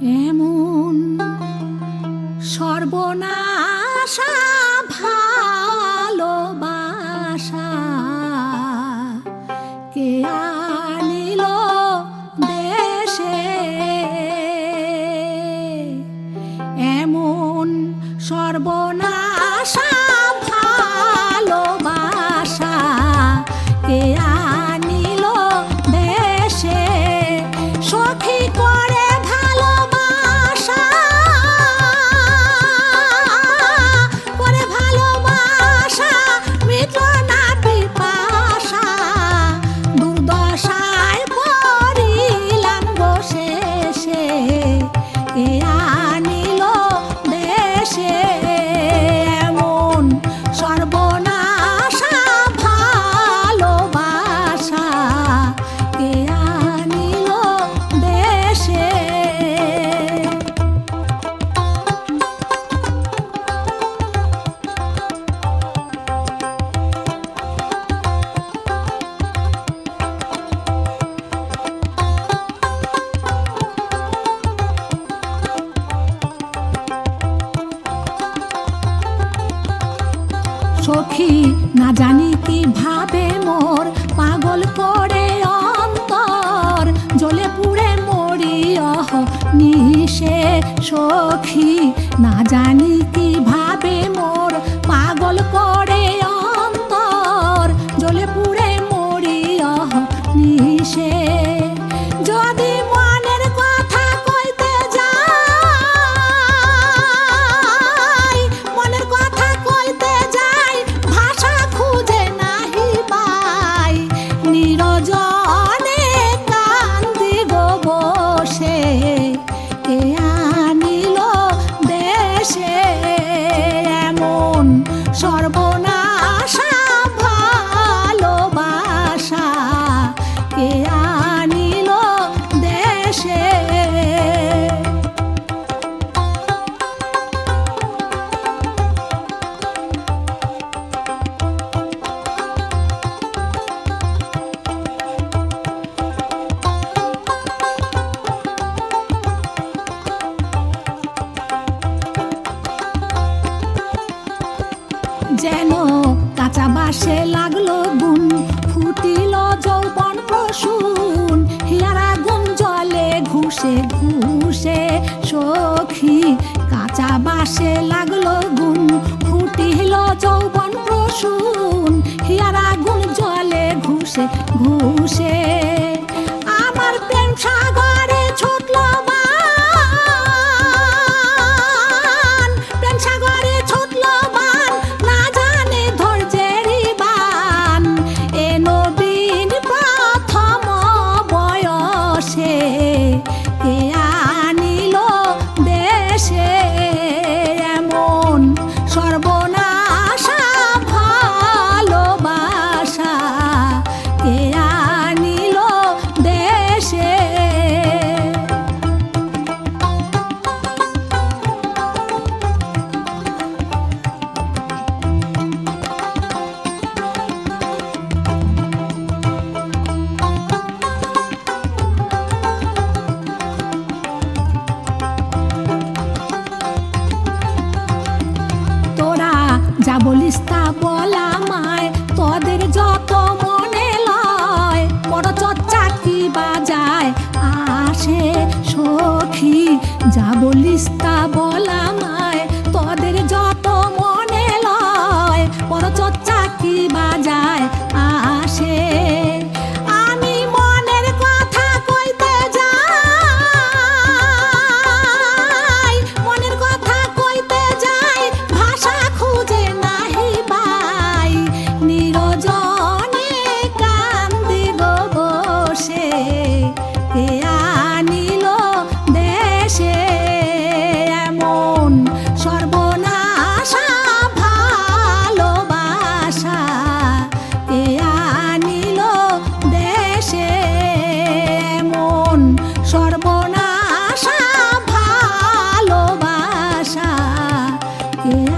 এমন সর্বনাশা ভালোবাসা কে আনিল দেশে? এমন সর্বনাশা সখী, না জানি কি ভাবে মোর। পাগল করে অন্তর জ্বলে পুড়ে মরি অহ নিশে সখী। না জানি যেন কাঁচা বাসে লাগল গুণ ফুটিল যৌবন প্রসূন, হিয়ার আগুন জলে ঘুষে ঘুষে সখী। কাঁচা বাসে লাগল গুণ ফুটিল যৌবন প্রসূন, হিয়ার আগুন জলে ঘুষে ঘুষে। আমার প্রেম সাগরে ফরিস্তা বলা মায়, তোদের যত মনে লয়, বড় চাকি বাজায়, আসে সখী যা বলিস বলা মায়, তোদের যত Yeah.